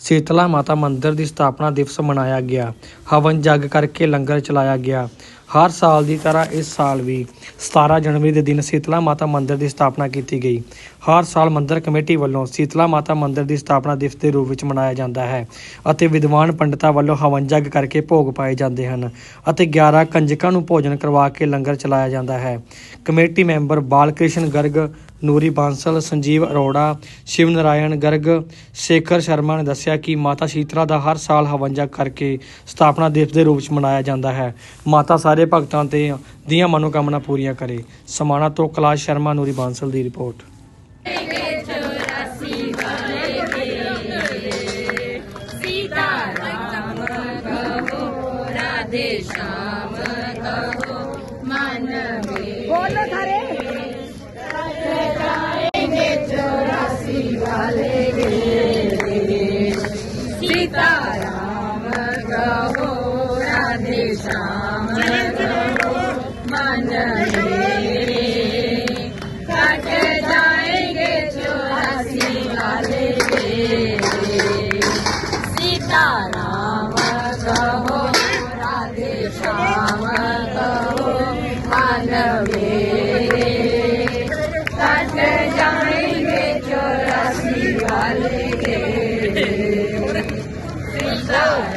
Sheetla Mata ਮੰਦਿਰ ਦੀ ਸਥਾਪਨਾ ਦਿਵਸ ਮਨਾਇਆ ਗਿਆ। ਹਵਨ ਜਗ ਕਰਕੇ ਲੰਗਰ ਚਲਾਇਆ ਗਿਆ। ਹਰ ਸਾਲ ਦੀ ਤਰ੍ਹਾਂ ਇਸ ਸਾਲ ਵੀ 17 ਜਨਵਰੀ ਦੇ ਦਿਨ ਸੀਤਲਾ ਮਾਤਾ ਮੰਦਿਰ ਦੀ ਸਥਾਪਨਾ ਕੀਤੀ ਗਈ। ਹਰ ਸਾਲ ਮੰਦਿਰ ਕਮੇਟੀ ਵੱਲੋਂ ਸੀਤਲਾ ਮਾਤਾ ਮੰਦਿਰ ਦੀ ਸਥਾਪਨਾ ਦਿਵਸ ਦੇ ਰੂਪ ਵਿੱਚ ਮਨਾਇਆ ਜਾਂਦਾ ਹੈ ਅਤੇ ਵਿਦਵਾਨ ਪੰਡਤਾਂ ਵੱਲੋਂ ਹਵਨ ਜਗ ਕਰਕੇ ਭੋਗ ਪਾਏ ਜਾਂਦੇ ਹਨ ਅਤੇ 11 ਕੰਜਕਾਂ ਨੂੰ ਭੋਜਨ ਕਰਵਾ ਕੇ ਲੰਗਰ ਚਲਾਇਆ ਜਾਂਦਾ ਹੈ। ਕਮੇਟੀ ਮੈਂਬਰ ਬਾਲਕ੍ਰਿਸ਼ਨ ਗਰਗ, ਨੂਰੀ ਬਾਂਸਲ, ਸੰਜੀਵ ਅਰੋੜਾ ਸ਼ਿਵ ਨਾਰਾਇਣ ਗਰਗ, ਸ਼ੇਖਰ ਸ਼ਰਮਾ ਦੱਸਿਆ ਕਿ ਮਾਤਾ ਸ਼ੀਤਲਾ ਦਾ ਹਰ ਸਾਲ ਹਵੰਜਾ ਕਰਕੇ ਸਥਾਪਨਾ ਦਿਵਸ ਦੇ ਰੂਪ ਵਿੱਚ ਮਨਾਇਆ ਜਾਂਦਾ ਹੈ। ਮਾਤਾ ਸਾਰੇ ਭਗਤਾਂ ਤੇ ਦੀਆਂ ਮਨੋਕਾਮਨਾ ਪੂਰੀਆਂ ਕਰੇ। ਸਮਾਣਾ ਤੋਂ ਕੈਲਾਸ਼ ਸ਼ਰਮਾ, ਨੂਰੀ ਬਾਂਸਲ ਦੀ ਰਿਪੋਰਟ। बोलो सीताराम कहो राधे श्याम कहो मन मेरे कट जाएंगे चौरासी वाले सीताराम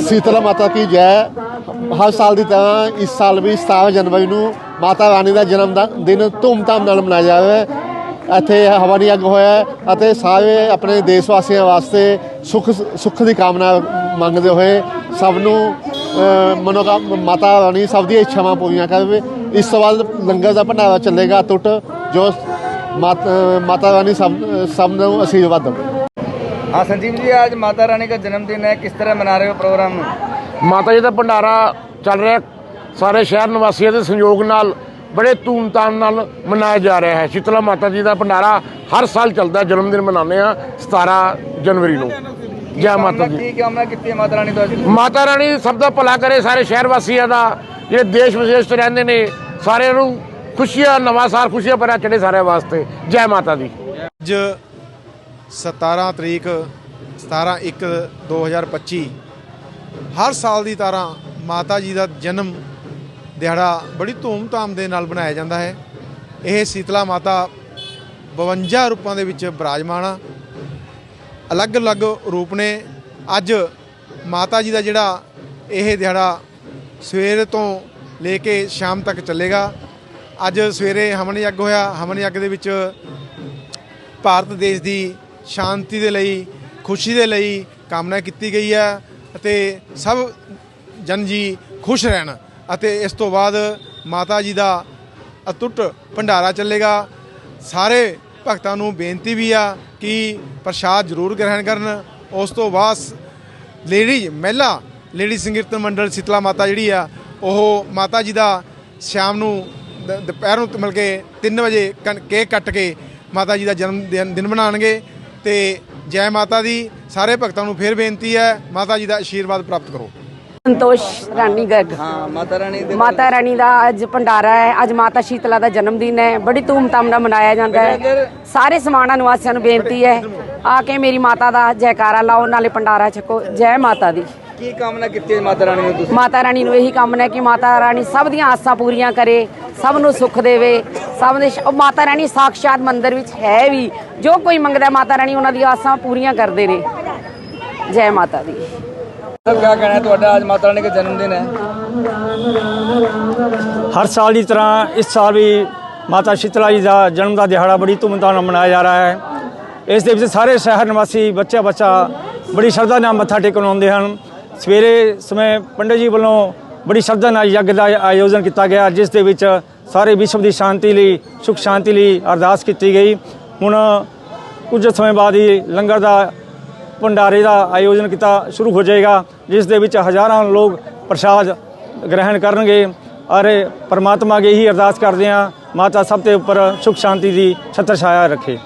ਸੀਤਲਾ ਮਾਤਾ ਕੀ ਜੈ। ਹਰ ਸਾਲ ਦੀ ਤਰ੍ਹਾਂ ਇਸ ਸਾਲ ਵੀ 17 ਜਨਵਰੀ ਨੂੰ ਮਾਤਾ ਰਾਣੀ ਦਾ ਜਨਮ ਦਾ ਦਿਨ ਧੂਮਧਾਮ ਨਾਲ ਮਨਾਇਆ ਜਾ ਰਿਹਾ ਹੈ ਇੱਥੇ ਹਵਨ ਯੱਗ ਹੋਇਆ ਹੈ ਅਤੇ ਸਾਰੇ ਆਪਣੇ ਦੇਸ਼ ਵਾਸੀਆਂ ਵਾਸਤੇ ਸੁੱਖ ਸੁੱਖ ਦੀ ਕਾਮਨਾ ਮੰਗਦੇ ਹੋਏ ਸਭ ਨੂੰ ਅ, ਮਨੋਕਾਮ ਮਾਤਾ ਰਾਣੀ ਸਭ ਦੀਆਂ ਇੱਛਾਵਾਂ ਪੂਰੀਆਂ ਕਰਵੇ ਇਸ ਤੋਂ ਬਾਅਦ ਲੰਗਰ ਦਾ ਭੰਡਾਰਾ ਚੱਲੇਗਾ ਟੁੱਟ ਜੋ ਮਾਤ- ਅ, ਮਾਤਾ ਰਾਣੀ ਸਭ ਸਭ ਨੂੰ ਆਸ਼ੀਰਵਾਦ ਦੇਵੇ हाँ संजीव जी आज माता रानी का जन्मदिन है किस तरह मना रहे हो प्रोग्राम ਮਾਤਾ ਜੀ ਦਾ ਭੰਡਾਰਾ ਚੱਲ ਰਿਹਾ ਸਾਰੇ ਸ਼ਹਿਰ ਨਿਵਾਸੀਆਂ ਦੇ ਸੰਯੋਗ ਨਾਲ ਬੜੇ ਧੂਮਧਾਮ ਨਾਲ ਮਨਾਇਆ ਜਾ ਰਿਹਾ ਹੈ। ਸ਼ੀਤਲਾ ਮਾਤਾ ਜੀ ਦਾ ਭੰਡਾਰਾ ਹਰ ਸਾਲ ਚੱਲਦਾ ਜਨਮ ਦਿਨ ਮਨਾਉਂਦੇ ਆ 17 ਜਨਵਰੀ ਨੂੰ। ਜੈ ਮਾਤਾ ਜੀ ਠੀਕ ਹੈ ਮੈਂ ਕਿੱਥੇ ਮਾਤਾ ਰਾਣੀ ਦਾ ਮਾਤਾ ਰਾਣੀ ਸਭ ਦਾ ਭਲਾ ਕਰੇ ਸਾਰੇ ਸ਼ਹਿਰ ਵਾਸੀਆਂ ਦਾ। ਜਿਹੜੇ ਦੇਸ਼ ਵਿਦੇਸ਼ ਤੋਂ ਰਹਿੰਦੇ ਨੇ ਸਾਰਿਆਂ ਨੂੰ ਖੁਸ਼ੀਆਂ ਨਵਾਂ ਸਾਲ ਖੁਸ਼ੀਆਂ ਭਰਿਆ ਚੜੇ ਸਾਰਿਆਂ ਵਾਸਤੇ। ਜੈ ਮਾਤਾ ਦੀ। ਅੱਜ 17 ਤਰੀਕ 17 1 2025 ਹਰ ਸਾਲ ਦੀ ਤਰ੍ਹਾਂ ਮਾਤਾ ਜੀ ਦਾ ਜਨਮ ਦਿਹਾੜਾ ਬੜੀ ਧੂਮ-ਧਾਮ ਦੇ ਨਾਲ ਬਣਾਇਆ ਜਾਂਦਾ ਹੈ। ਇਹ ਸੀਤਲਾ ਮਾਤਾ 52 ਰੂਪਾਂ ਦੇ ਵਿੱਚ ਬਿਰਾਜਮਾਨ ਆ। ਅਲੱਗ-ਅਲੱਗ ਰੂਪ ਨੇ। ਅੱਜ ਮਾਤਾ ਜੀ ਦਾ ਜਿਹੜਾ ਇਹ ਦਿਹਾੜਾ ਸਵੇਰ ਤੋਂ ਲੈ ਕੇ ਸ਼ਾਮ ਤੱਕ ਚੱਲੇਗਾ। ਅੱਜ ਸਵੇਰੇ ਹਵਨ ਯੱਗ ਹੋਇਆ। ਹਵਨ ਯੱਗ ਦੇ ਵਿੱਚ ਭਾਰਤ ਦੇਸ਼ ਦੀ ਸ਼ਾਂਤੀ ਦੇ ਲਈ, ਖੁਸ਼ੀ ਦੇ ਲਈ ਕਾਮਨਾ ਕੀਤੀ ਗਈ ਹੈ ਅਤੇ ਸਭ ਜਨ ਜੀ ਖੁਸ਼ ਰਹਿਣ। ਅਤੇ ਇਸ ਤੋਂ ਬਾਅਦ ਮਾਤਾ ਜੀ ਦਾ ਅਤੁੱਟ ਭੰਡਾਰਾ ਚੱਲੇਗਾ। ਸਾਰੇ ਭਗਤਾਂ ਨੂੰ ਬੇਨਤੀ ਵੀ ਆ ਕਿ ਪ੍ਰਸ਼ਾਦ ਜ਼ਰੂਰ ਗ੍ਰਹਿਣ ਕਰਨ। ਉਸ ਤੋਂ ਬਾਅਦ ਲੇਡੀ ਮਹਿਲਾ, ਲੇਡੀ ਸੰਗੀਤ ਮੰਡਲ ਸ਼ੀਤਲਾ ਮਾਤਾ ਜਿਹੜੀ ਆ, ਉਹ ਮਾਤਾ ਜੀ ਦਾ ਸ਼ਾਮ ਨੂੰ ਦੁਪਹਿਰ ਨੂੰ ਮਿਲ ਕੇ 3 ਵਜੇ ਕਨ- ਕੇਕ ਕੱਟ ਕੇ ਮਾਤਾ ਜੀ ਦਾ ਜਨਮ ਦਿਨ ਦਿਨ ਮਨਾਉਣਗੇ ਤੇ ਜੈ ਮਾਤਾ ਦੀ ਸਾਰੇ ਭਗਤਾਂ ਨੂੰ ਫੇਰ ਬੇਨਤੀ ਹੈ, ਮਾਤਾ ਜੀ ਦਾ ਆਸ਼ੀਰਵਾਦ ਪ੍ਰਾਪਤ ਕਰੋ। ਸੰਤੋਸ਼ ਰਾਣੀ ਗਰਗ। ਹਾਂ ਮਾਤਾ ਰਾਣੀ ਦੇ ਮਾਤਾ ਰਾਣੀ ਦਾ ਅੱਜ ਭੰਡਾਰਾ ਹੈ। ਅੱਜ ਮਾਤਾ ਸ਼ੀਤਲਾ ਦਾ ਜਨਮ ਦਿਨ ਹੈ। ਬੜੀ ਧੂਮਧਾਮ ਨਾਲ ਮਨਾਇਆ ਜਾਂਦਾ ਹੈ। ਸਾਰੇ ਸਮਾਣਾ ਨਿਵਾਸੀਆਂ ਨੂੰ ਬੇਨਤੀ ਹੈ ਆ ਕੇ ਮੇਰੀ ਮਾਤਾ ਦਾ ਜੈਕਾਰਾ ਲਾਓ ਨਾਲੇ ਭੰਡਾਰਾ ਛਕੋ। ਜੈ ਮਾਤਾ ਦੀ। ਕੀ ਕਾਮਨਾ ਕੀਤੀ ਹੈ ਮਾਤਾ ਰਾਣੀ ਨੂੰ ਤੁਸੀਂ? ਮਾਤਾ ਰਾਣੀ ਨੂੰ ਇਹੀ ਕੰਮ ਹੈ ਕਿ ਮਾਤਾ ਰਾਣੀ ਸਭ ਦੀਆਂ ਆਸਾਂ ਪੂਰੀਆਂ ਕਰੇ ਸਭ ਨੂੰ ਸੁੱਖ ਦੇਵੇ। ਸਭ ਦੇ ਉਹ ਮਾਤਾ ਰਾਣੀ ਸਾਖਸ਼ਾਤ ਮੰਦਿਰ ਵਿੱਚ ਹੈ ਵੀ। ਜੋ ਕੋਈ ਮੰਗਦਾ ਮਾਤਾ ਰਾਣੀ ਉਹਨਾਂ ਦੀਆਂ ਆਸਾਂ ਪੂਰੀਆਂ ਕਰਦੇ ਨੇ। ਜੈ ਮਾਤਾ ਦੀ। ਸਰ ਕੀ ਕਹਿਣਾ ਤੁਹਾਡਾ? ਅੱਜ ਮਾਤਾ ਰਾਣੀ ਦਾ ਜਨਮ ਦਿਨ ਹੈ। ਹਰ ਸਾਲ ਦੀ ਤਰ੍ਹਾਂ ਇਸ ਸਾਲ ਵੀ ਮਾਤਾ ਸ਼ੀਤਲਾ ਜੀ ਦਾ ਜਨਮ ਦਾ ਦਿਹਾੜਾ ਬੜੀ ਧੂਮਧਾਮ ਨਾਲ ਮਨਾਇਆ ਜਾ ਰਿਹਾ ਹੈ। ਇਸ ਦੇ ਵਿੱਚ ਸਾਰੇ ਸ਼ਹਿਰ ਨਿਵਾਸੀ ਬੱਚਾ ਬੱਚਾ ਬੜੀ ਸ਼ਰਧਾ ਨਾਲ ਮੱਥਾ ਟੇਕਣ ਆਉਂਦੇ ਹਨ। ਸਵੇਰੇ ਸਮੇਂ ਪੰਡਿਤ ਜੀ ਵੱਲੋਂ ਬੜੀ ਸ਼ਰਧਾ ਨਾਲ ਯੱਗ ਦਾ ਆਯੋਜਨ ਕੀਤਾ ਗਿਆ, ਜਿਸ ਦੇ ਵਿੱਚ ਸਾਰੇ ਵਿਸ਼ਵ ਦੀ ਸ਼ਾਂਤੀ ਲਈ ਸੁਖ ਸ਼ਾਂਤੀ ਲਈ ਅਰਦਾਸ ਕੀਤੀ ਗਈ। ਹੁਣ ਕੁਝ ਸਮੇਂ ਬਾਅਦ ਹੀ ਲੰਗਰ ਦਾ ਭੰਡਾਰੇ ਦਾ ਆਯੋਜਨ ਕੀਤਾ, ਸ਼ੁਰੂ ਹੋ ਜਾਏਗਾ, ਜਿਸ ਦੇ ਵਿੱਚ ਹਜ਼ਾਰਾਂ ਲੋਕ ਪ੍ਰਸ਼ਾਦ ਗ੍ਰਹਿਣ ਕਰਨਗੇ। ਅਰੇ ਪਰਮਾਤਮਾ ਅੱਗੇ ਹੀ ਅਰਦਾਸ ਕਰਦੇ ਹਾਂ, ਮਾਤਾ ਸਭ ਦੇ ਉੱਪਰ ਸੁਖ ਸ਼ਾਂਤੀ ਦੀ ਛਤਰ ਛਾਇਆ ਰੱਖੇ।